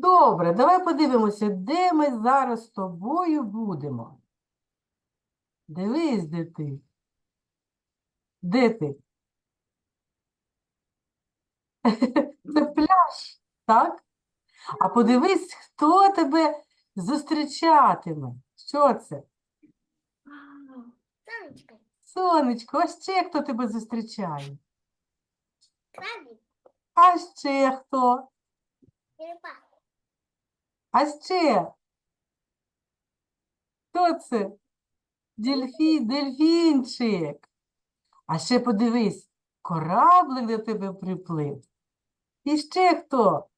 Добре, давай подивимося, де ми зараз з тобою будемо. Дивись, де ти. Де ти? Це пляж, так? А подивись, хто тебе зустрічатиме. Що це? Сонечко, Сонечко, а ще хто тебе зустрічає? крабик, А ще хто? черепаха, А ще? Хто це? Дельфі, дельфінчик. А ще подивись, кораблик до тебе приплив. І ще хто?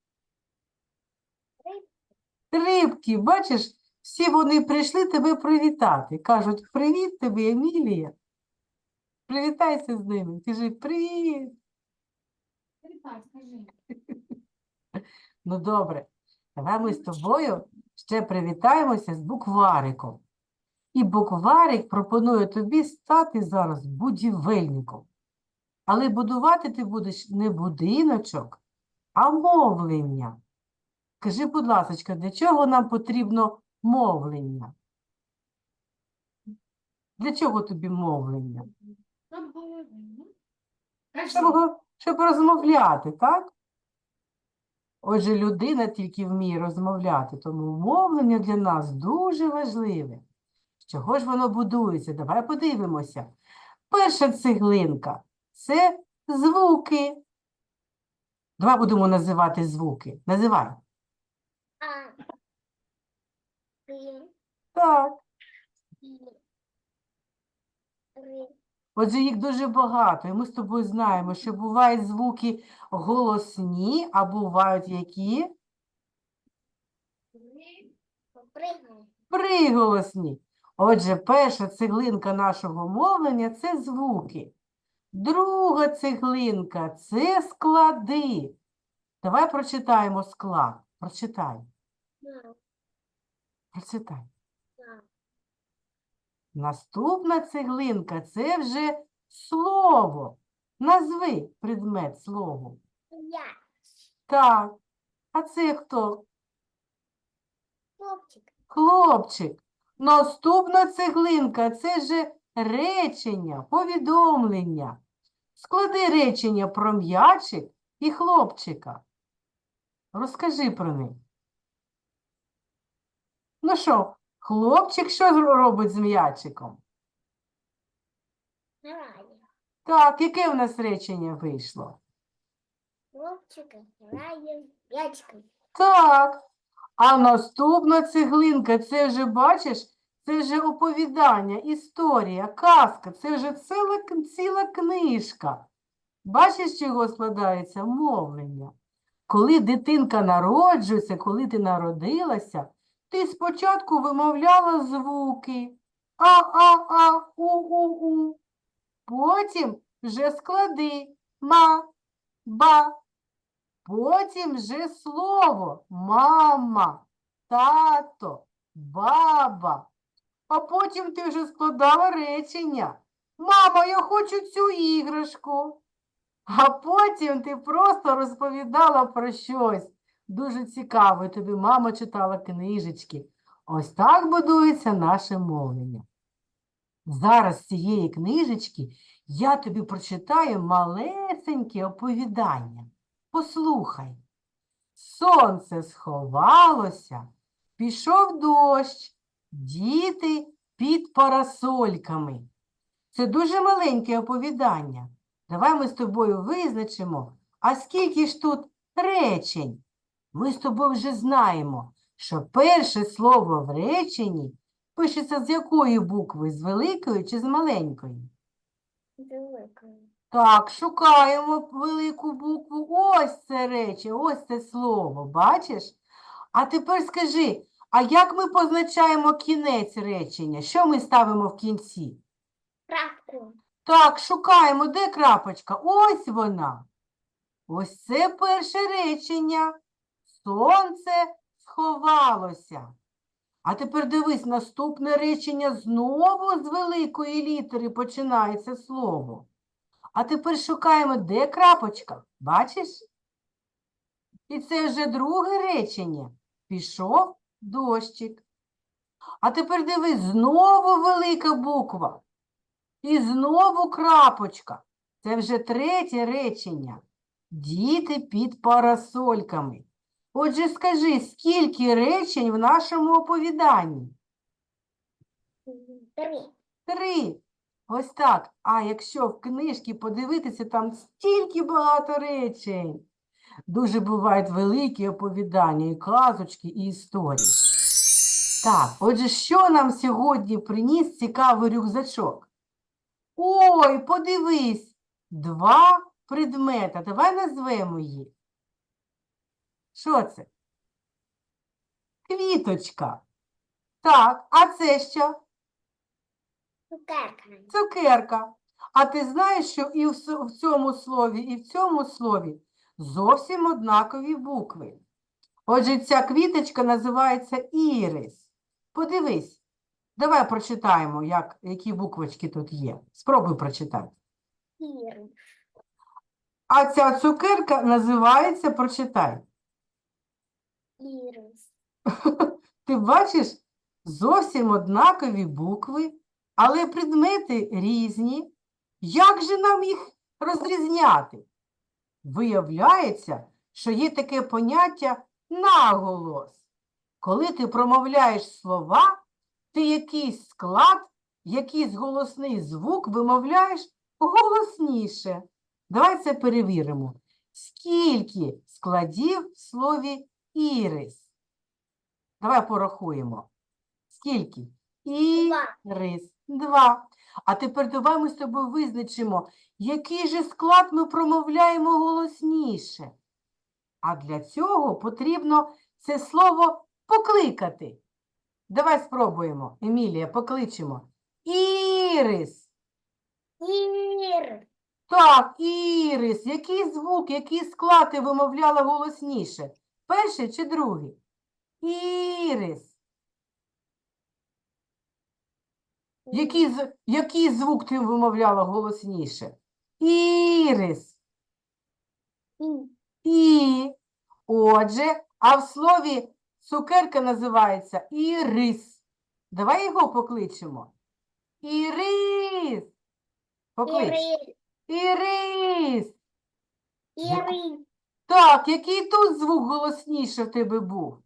Рибки, бачиш, всі вони прийшли тебе привітати. Кажуть, привіт тобі, Емілія. Привітайся з ними. Кажи, привіт. Ну, добре. Давай ми з тобою ще привітаємося з буквариком. І букварик пропонує тобі стати зараз будівельником. Але будувати ти будеш не будиночок, а мовлення. Скажи, будь ласка, для чого нам потрібно мовлення? Для чого тобі мовлення? Щоб, щоб розмовляти, так? Отже, людина тільки вміє розмовляти, тому мовлення для нас дуже важливе. З чого ж воно будується? Давай подивимося. Перша цеглинка це звуки. Давай будемо називати звуки. Називай. Так. Отже, їх дуже багато, і ми з тобою знаємо, що бувають звуки голосні, а бувають які приголосні. Отже, перша цеглинка нашого мовлення це звуки. Друга цеглинка це склади. Давай прочитаємо склад. Прочитай. Прочитай. Наступна цеглинка це вже слово. Назви предмет слову. Я, Так. А це хто? хлопчик, Хлопчик. Наступна цеглинка це же речення, повідомлення. Склади речення про м'ячик і хлопчика. Розкажи про них. Ну що, хлопчик що робить з м'ячиком? грає, Так, яке в нас речення вийшло? Хлопчик грає м'ячиком, Так. А наступна цеглинка, це вже бачиш, це вже оповідання, історія, казка, це вже ціла, ціла книжка. Бачиш, чого складається мовлення? Коли дитинка народжується, коли ти народилася, ти спочатку вимовляла звуки а-а-а, у-у-у. Потім вже склади ма, ба, Потім вже слово мама, тато, баба. А потім ти вже складала речення. Мама, я хочу цю іграшку. А потім ти просто розповідала про щось. Дуже цікаве. Тобі мама читала книжечки. Ось так будується наше мовлення. Зараз з цієї книжечки я тобі прочитаю малесеньке оповідання. Послухай. Сонце сховалося, пішов дощ, діти під парасольками. Це дуже маленьке оповідання. Давай ми з тобою визначимо, а скільки ж тут речень? Ми з тобою вже знаємо, що перше слово в реченні пишеться з якої букви? З великої чи з маленької? великою, Так, шукаємо велику букву. Ось це речі, ось це слово, бачиш? А тепер скажи, а як ми позначаємо кінець речення? Що ми ставимо в кінці? крапку, Так, шукаємо, де крапочка? Ось вона. Ось це перше речення. Сонце сховалося. А тепер дивись, наступне речення знову з великої літери починається слово. А тепер шукаємо, де крапочка. Бачиш? І це вже друге речення. Пішов дощик. А тепер дивись, знову велика буква. І знову крапочка. Це вже третє речення. Діти під парасольками. Отже, скажи, скільки речень в нашому оповіданні? Три. Три. Ось так. А якщо в книжці подивитися, там стільки багато речень. Дуже бувають великі оповідання, і казочки, і історії. Так, отже, що нам сьогодні приніс цікавий рюкзачок? Ой, подивись, два предмета. Давай назвемо їх. Що це? Квіточка. Так, а це що? Цукерка. Цукерка. А ти знаєш, що і в цьому слові, і в цьому слові зовсім однакові букви. Отже, ця квіточка називається ірис. Подивись. Давай прочитаємо, як, які буквочки тут є. Спробуй прочитати. Ір. А ця цукерка називається, прочитай. Ірис. Ти бачиш зовсім однакові букви, але предмети різні. Як же нам їх розрізняти? Виявляється, що є таке поняття наголос. Коли ти промовляєш слова, ти якийсь склад, якийсь голосний звук вимовляєш голосніше. Давай це перевіримо. Скільки складів в слові ірис? Давай порахуємо. Скільки? Ірис. Два. А тепер давай ми з тобою визначимо, який же склад ми промовляємо голосніше. А для цього потрібно це слово покликати. Давай спробуємо. Емілія, покличемо. Ірис. Ір. Так, ірис. Який звук, який склад ти вимовляла голосніше? Перший чи другий? Ірис. Який, який звук ти вимовляла голосніше? Ірис. І. І. Отже, а в слові цукерка називається ірис. Давай його покличемо. Ірис. Поклич. Іри. Ірис. Так, який тут звук голосніше в тебе був?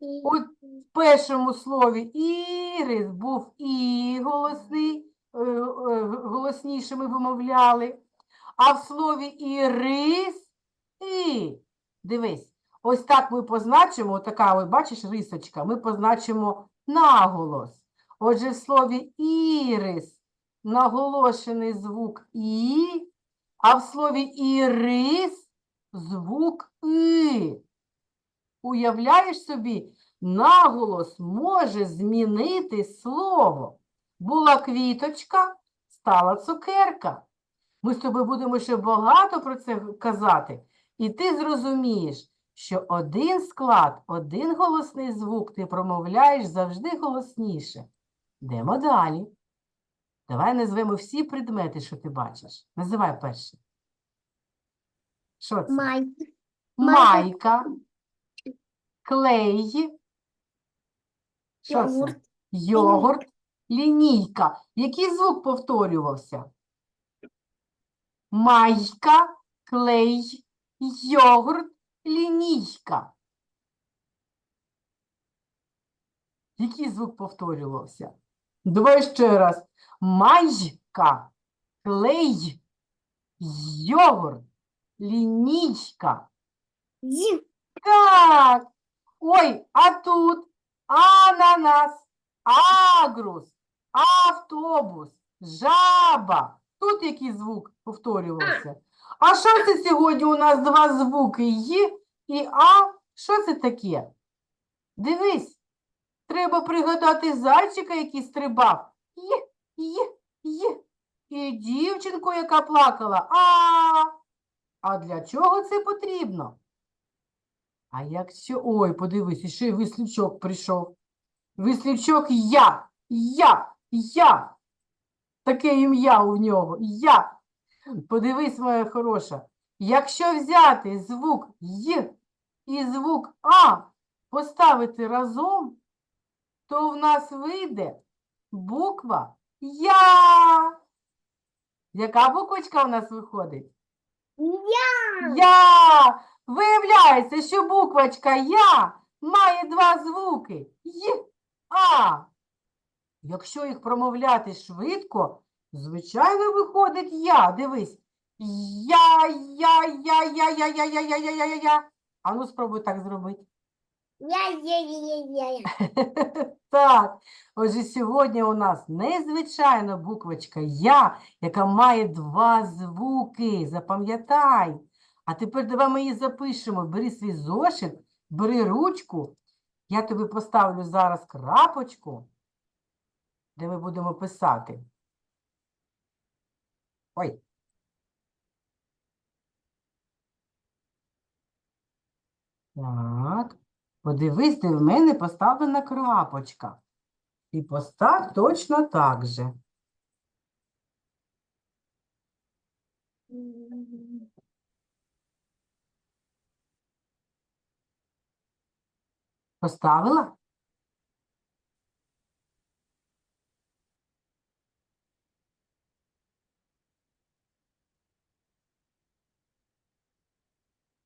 В першому слові ірис був і голосний, е, е, голосніше ми вимовляли. А в слові ірис і. Дивись, ось так ми позначимо, така, ось, бачиш, рисочка, ми позначимо наголос. Отже, в слові ірис наголошений звук і, а в слові ірис звук и. Уявляєш собі, наголос може змінити слово. Була квіточка, стала цукерка. Ми з тобою будемо ще багато про це казати. І ти зрозумієш, що один склад, один голосний звук ти промовляєш завжди голосніше. Йдемо далі. Давай назвемо всі предмети, що ти бачиш. Називай перший. Що це? Май. Майка, клей. Що це? Йогурт. Йогурт, лінійка. Який звук повторювався? Майка, клей, йогурт, лінійка. Який звук повторювався? Давай ще раз. Майка, клей, йогурт, лінійка. Так. Ой, а тут ананас, агрус, автобус, жаба. Тут який звук повторювався? А що це сьогодні у нас два звуки Й і А? Що це таке? Дивись, треба пригадати зайчика, який стрибав. Й, Й, Й. І дівчинку, яка плакала. А. А для чого це потрібно? А якщо. Ой, подивись, іще й вислівчок прийшов. Вислівчок я, я, я. Таке ім'я у нього. Я. Подивись, моя хороша. Якщо взяти звук Й і звук А поставити разом, то в нас вийде буква Я. Яка буквочка у нас виходить? Я. Я. Виявляється, що буквочка Я має два звуки Й, А. Якщо їх промовляти швидко, звичайно, виходить Я. Дивись. Я, я, я, я, я, я, я, я, я, я, я, я. А ну спробуй так зробити. Так, отже, сьогодні у нас незвичайна буквочка Я, яка має два звуки. Запам'ятай. А тепер давай ми її запишемо. Бери свій зошит, бери ручку. Я тобі поставлю зараз крапочку, де ми будемо писати. Ой. Так. Подивись, де в мене поставлена крапочка. І постав точно так же. Поставила?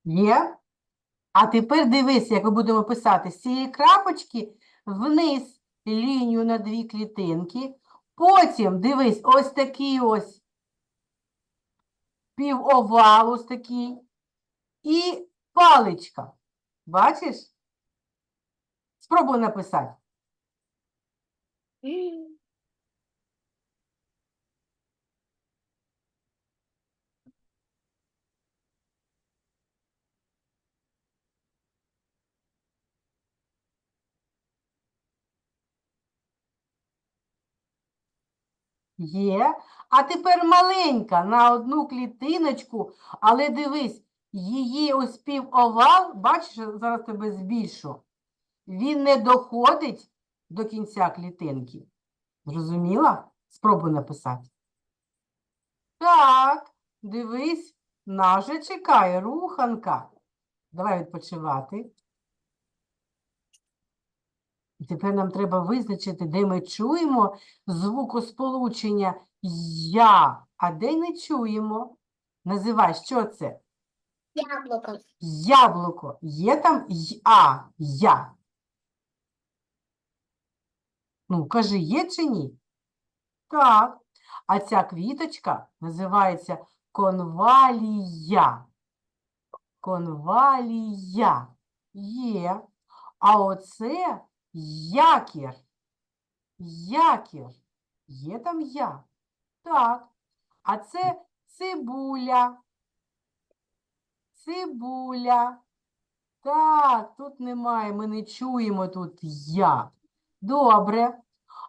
Є? А тепер дивись, як ми будемо писати з цієї крапочки вниз лінію на дві клітинки. Потім дивись, ось такий ось півовал, ось такий. І паличка. Бачиш? Спробуй написати. Є. А тепер маленька на одну клітиночку, але дивись, її ось півовал, бачиш, зараз тебе збільшу. Він не доходить до кінця клітинки. Зрозуміла? Спробуй написати. Так, дивись, нас же чекає руханка. Давай відпочивати. І тепер нам треба визначити, де ми чуємо звукосполучення Я, а де не чуємо. Називай, що це? Яблоко. Яблуко. Є там А, я. Ну, кажи, є чи ні? Так. А ця квіточка називається конвалія. Конвалія. Є. А оце якір. Якір. Є там я. Так. А це цибуля. Цибуля. Так, тут немає, ми не чуємо тут я. Добре.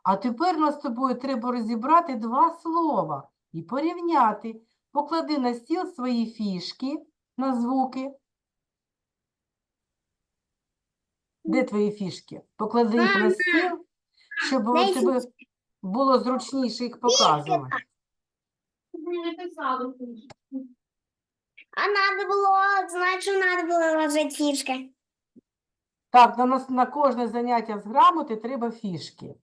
А тепер нам з тобою треба розібрати два слова і порівняти. Поклади на стіл свої фішки на звуки. Де твої фішки? Поклади їх на стіл, щоб тебе було зручніше їх показувати. А надо было, значит, надо было ложить фишки. Так, на, нас, на кожне заняття з грамоти треба фішки.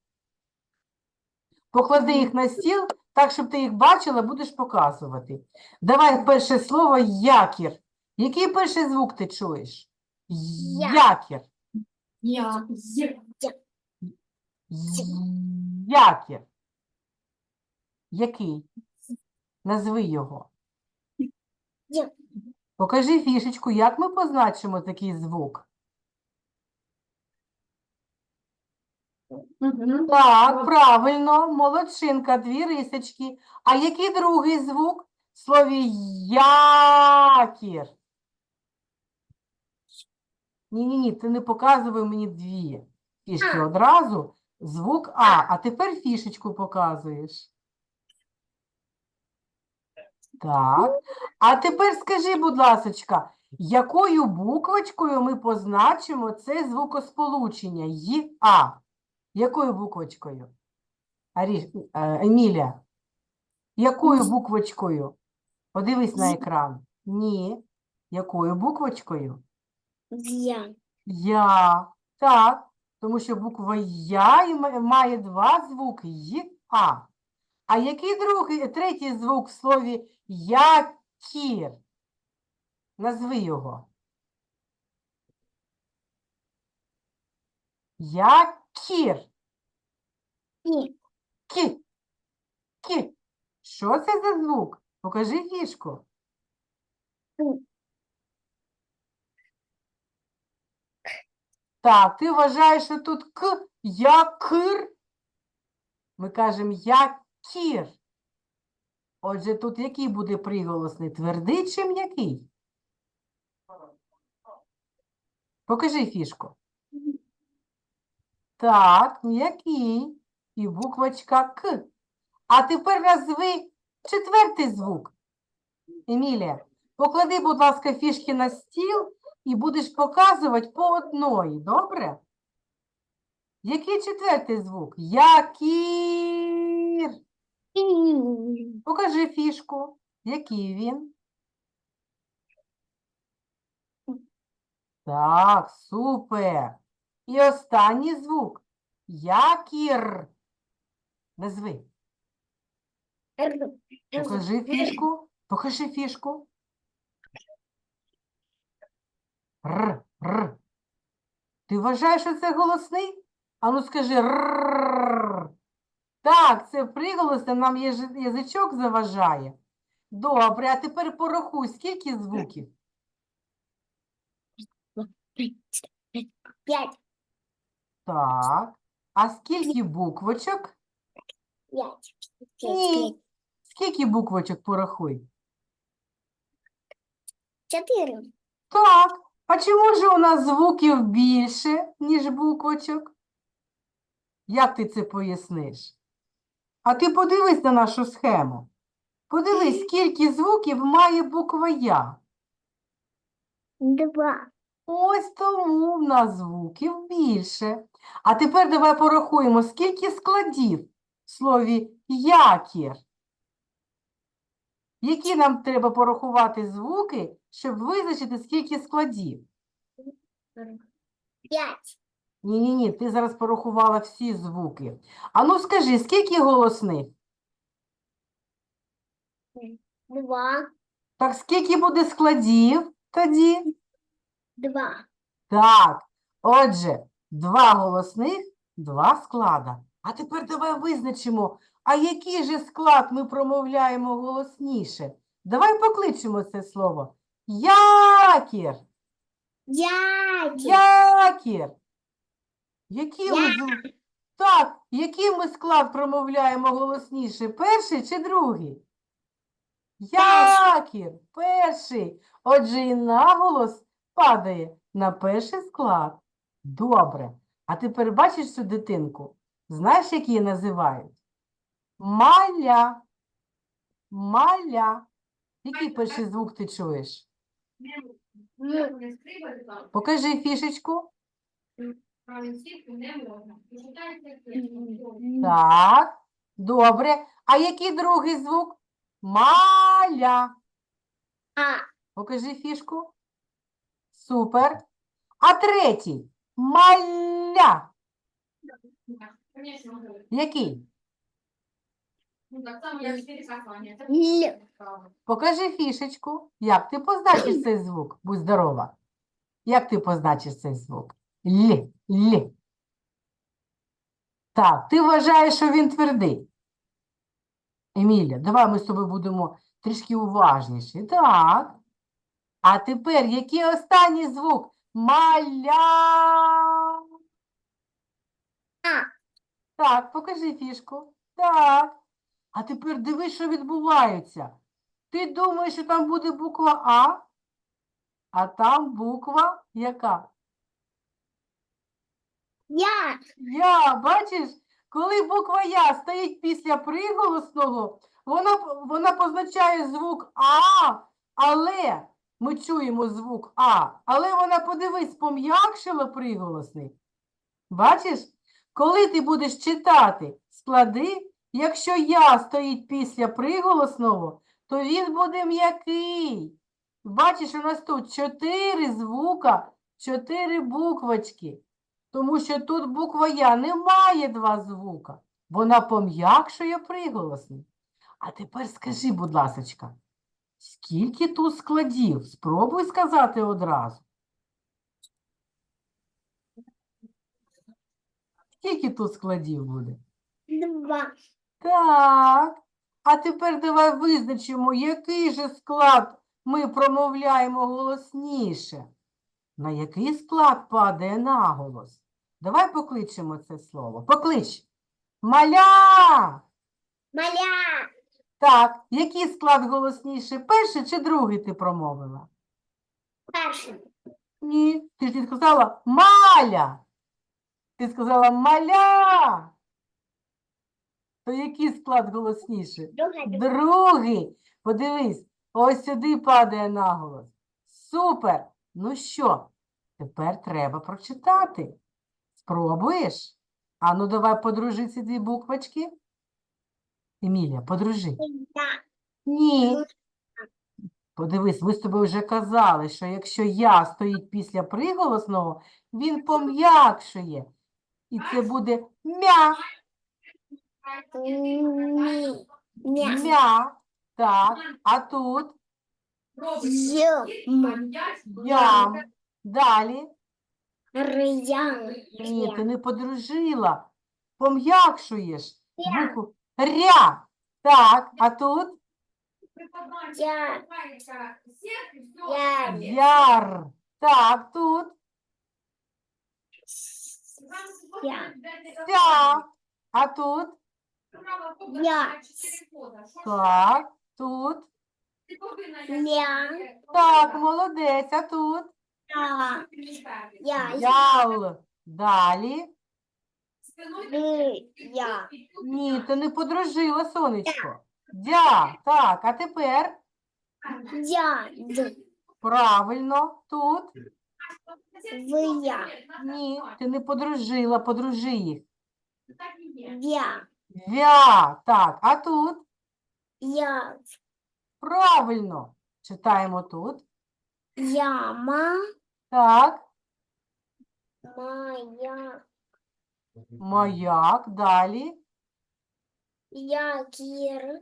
Поклади їх на стіл, так, щоб ти їх бачила, будеш показувати. Давай перше слово якір. Який перший звук ти чуєш? Я. Якір. Я. Якір. Який? Назви його. Я. Покажи фішечку, як ми позначимо такий звук. Так, правильно, молодчинка, дві рисочки. А який другий звук в слові якір? Ні-ні-ні, ти не показуй мені дві фішки одразу. Звук А, а тепер фішечку показуєш. Так. А тепер скажи, будь ласочка, якою буквочкою ми позначимо це звукосполучення А? Якою буквочкою? Аріш, е, Емілія, якою буквочкою? Подивись на екран. Ні. Якою буквочкою? Я. Я. Так. Тому що буква Я має два звуки Й, А. А який другий, третій звук в слові якір? Назви його. Якір. І. Кі. Кі. Що це за звук? Покажи фішку. Так, ти вважаєш, що тут к, якир? Ми кажемо якір. Отже, тут який буде приголосний? Твердий чи м'який? Покажи фішку. Так, м'який. І буквочка К. А тепер назви четвертий звук. Емілія, поклади, будь ласка, фішки на стіл і будеш показувати по одної, добре? Який четвертий звук? Якір. Покажи фішку. Який він? Так, супер. І останній звук. Якір. Назви. Покажи фішку. Покажи фішку. Р, р. Ти вважаєш, що це голосний? Ану скажи р. Так, це приголосне, нам язичок заважає. Добре, а тепер порахуй, скільки звуків? П'ять. Так. А скільки буквочок? П'ять. Ні. Скільки буквочок порахуй? Чотири. Так. А чому ж у нас звуків більше, ніж буквочок? Як ти це поясниш? А ти подивись на нашу схему. Подивись, скільки звуків має буква Я. Два. Ось тому в нас звуків більше. А тепер давай порахуємо, скільки складів в слові якір. Які нам треба порахувати звуки, щоб визначити, скільки складів? П'ять. Ні-ні-ні, ти зараз порахувала всі звуки. А ну скажи, скільки голосних? Два. Так скільки буде складів тоді? Два. Так, отже, два голосних, два склада. А тепер давай визначимо, а який же склад ми промовляємо голосніше? Давай покличемо це слово. Якір. Дядя. Якір. Який ми? Так, який ми склад промовляємо голосніше? Перший чи другий? Якір. Перший. Отже, і наголос падає на перший склад. Добре. А тепер бачиш цю дитинку? Знаєш, як її називають? Маля. Маля. Який перший звук ти чуєш? Покажи фішечку. Так, добре. А який другий звук? Маля. Покажи фішку. Супер. А третій? Маля. Який? Л. Покажи фішечку. Як ти позначиш цей звук? Будь здорова. Як ти позначиш цей звук? Л, л. Так, ти вважаєш, що він твердий. Емілія, давай ми з тобою будемо трішки уважніші. Так. А тепер який останній звук? Маля. А. Так, покажи фішку. Так. А тепер дивись, що відбувається. Ти думаєш, що там буде буква А, а там буква яка? Я. Я, бачиш, коли буква Я стоїть після приголосного, вона, вона позначає звук А, але ми чуємо звук А, але вона, подивись, пом'якшила приголосний. Бачиш, коли ти будеш читати склади, якщо Я стоїть після приголосного, то він буде м'який. Бачиш, у нас тут чотири звука, чотири буквочки. Тому що тут буква Я не має два звука. Вона пом'якшує приголосний. А тепер скажи, будь ласочка, скільки тут складів? Спробуй сказати одразу. Скільки тут складів буде? Два. Так. А тепер давай визначимо, який же склад ми промовляємо голосніше. На який склад падає наголос? Давай покличемо це слово. Поклич. Маля! Маля. Так, який склад голосніше? Перший чи другий ти промовила? Перший. Ні, ти ж не сказала маля. Ти сказала маля. То який склад голосніше? Друга. Другий. Подивись, ось сюди падає наголос. Супер. Ну що, тепер треба прочитати. Спробуєш? Ану, давай подружи ці дві буквочки. Емілія, подружи. Ні. Подивись, ми з тобою вже казали, що якщо я стоїть після приголосного, він пом'якшує. І це буде м'я, м'я. Так, а тут Ям. ям. Далі. Рям. Ні, ти не подружила. Пом'якшуєш букву ря. Так, а тут Я. Я. яр. Так, тут Я. ся. А тут Я. так, тут Ля. так, молодець, а тут Я. Я. ял. Далі. Ви. Я. Ні, ти не подружила, сонечко. Дя. Так, а тепер Я. Д. правильно, тут Ви. Я. ні, ти не подружила, подружи їх. Я. Вя. Так, а тут Я. правильно. Читаємо тут. Яма. Так, Моя. Маяк. Далі. Якір.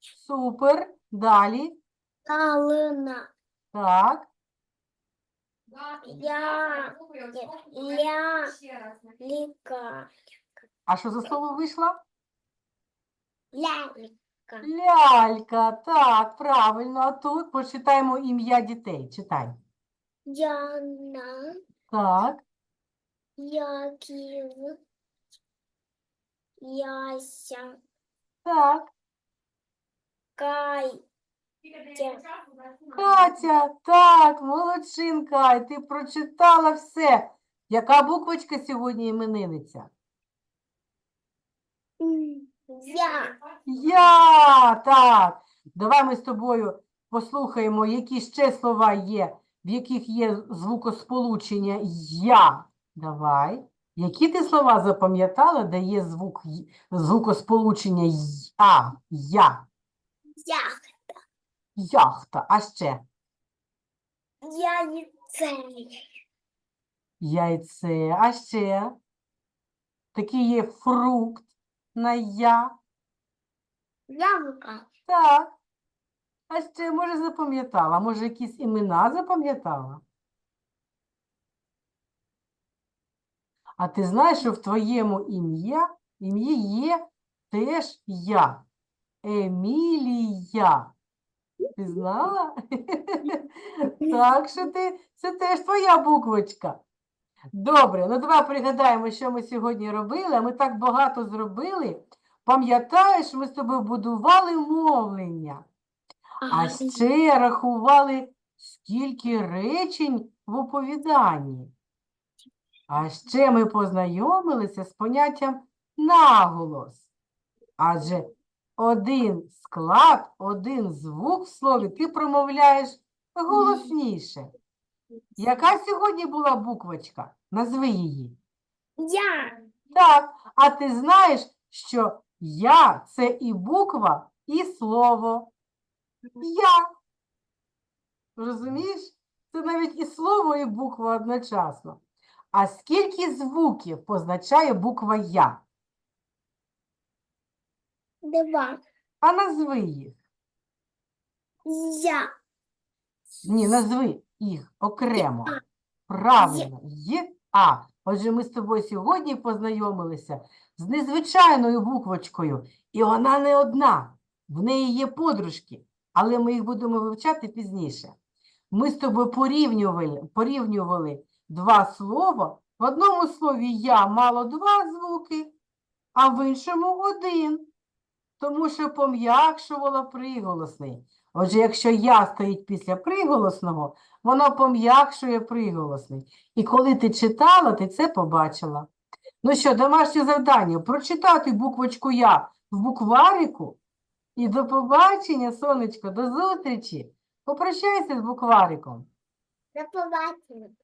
Супер. Далі. Калина. Так. Я. Ля. Ліка. А що за слово вийшло? Лялька. Лялька. Так, правильно. А тут почитаємо ім'я дітей. Читай. Яна. Так. Яків. Яся. Так. Кай. Катя, так, молодчинка, і ти прочитала все. Яка буквочка сьогодні іменинниця? Я. Я, так. Давай ми з тобою послухаємо, які ще слова є, в яких є звукосполучення я. Давай. Які ти слова запам'ятала, де є звук, звукосполучення я, я, Я. яхта, а ще Яйце. яйце, а ще такий є фрукт на я. Яблука. Так. А ще, може, запам'ятала, може, якісь імена запам'ятала? А ти знаєш, що в твоєму ім'я ім'ї є теж я. Емілія. Ти знала? Так що ти, це теж твоя буквочка. Добре, ну давай пригадаємо, що ми сьогодні робили. А Ми так багато зробили. Пам'ятаєш, ми з тобою будували мовлення. А ще рахували, скільки речень в оповіданні. А ще ми познайомилися з поняттям наголос. Адже один склад, один звук в слові ти промовляєш голосніше. Яка сьогодні була буквочка? Назви її. Я. Так, а ти знаєш, що я це і буква, і слово. Я. Розумієш? Це навіть і слово, і буква одночасно. А скільки звуків позначає буква Я? Два. А назви їх. Я. Ні, назви їх окремо. Правильно, Й, А. Отже, ми з тобою сьогодні познайомилися з незвичайною буквочкою, і вона не одна. В неї є подружки, але ми їх будемо вивчати пізніше. Ми з тобою порівнювали, порівнювали два слова. В одному слові я мало два звуки, а в іншому один, тому що пом'якшувала приголосний. Отже, якщо я стоїть після приголосного, воно пом'якшує приголосний. І коли ти читала, ти це побачила. Ну що, домашнє завдання прочитати буквочку Я в букварику. І до побачення, сонечко, до зустрічі. Попрощайся з буквариком. До побачення.